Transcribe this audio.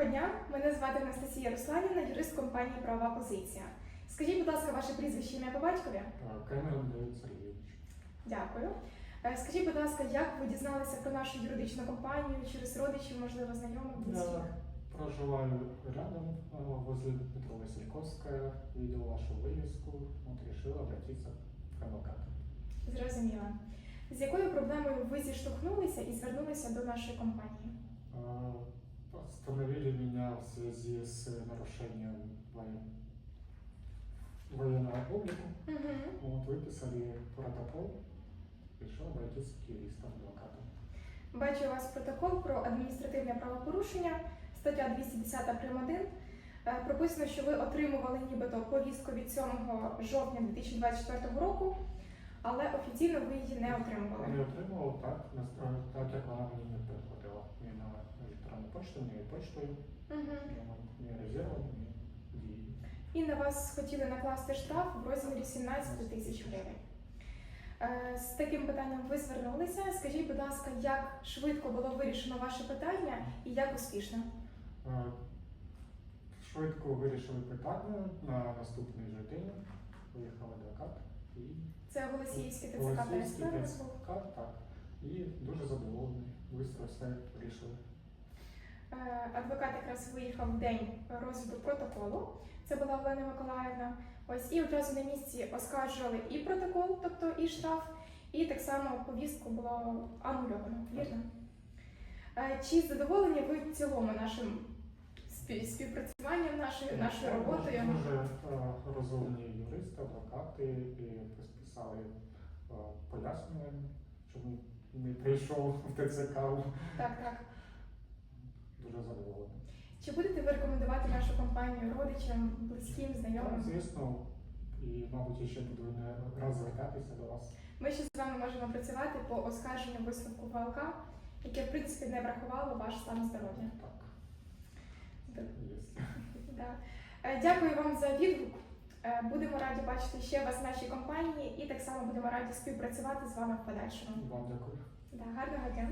Анастасія Русланівна, юрист компанії Правова позиція. Скажіть, будь ласка, ваше прізвище ім'я по батькові? Кемерон Давид Сергійович. Дякую. Е, Скажіть, будь ласка, як ви дізналися про нашу юридичну компанію через родичів, можливо, знайомих, близьких? Я проживаю рядом, э, возле метро Васильковская, видел вашу вывеску, вот решил обратиться к адвокату. Зрозуміло. З якою проблемою ви зіштовхнулися і звернулися до нашої компанії? Остановили меня в связи с нарушением воен- военного облика. Угу. Вот, выписали протокол, решил обратиться к юристам, адвокатам. Бачу у вас протокол про адміністративне правопорушення, стаття 210 прим. 1. Е, Прописано, що ви отримували нібито повістку від 7 жовтня 2024 року, але офіційно ви її не отримували. Не отримував так, насправді, так як вона мені не приходила. Ні ні почтою, резервом, ні дії. І на вас хотіли накласти штраф в розмірі 17 тисяч гривень. Е, З таким питанням ви звернулися. Скажіть, будь ласка, як швидко було вирішено ваше питання і як успішно? Е, Швидко вирішили питання на наступний же день. Виїхав адвокат і Це Голосіївський ТЦК ТСП. Так. І дуже задоволений. Быстро все вирішили. Е, Адвокат якраз виїхав в день розгляду протоколу. Це була Олена Миколаївна. Ось і одразу на місці оскаржували і протокол, тобто і штраф, і так само повістку було анульовано. Вірно? Е, Чи задоволені ви в цілому нашим співпрацюванням, нашою нашою роботою? Дуже е, розумні юристи, адвокати і писали пояснювання, чому не прийшов в ТЦК. Так, так. Дуже задоволений. Чи будете ви рекомендувати нашу компанію родичам, близьким, Так, знайомим? звісно, і, мабуть, я ще буду не раз звертатися до вас. Ми ще з вами можемо працювати по оскарженню висновку ВЛК, яке в принципі не врахувало ваш стан здоров'я. Так, Так. є. Да. Е, Дякую вам за відгук. Е, Будемо раді бачити ще вас в нашій компанії і так само будемо раді співпрацювати з вами в подальшому. Вам дякую. Да, гарного дня.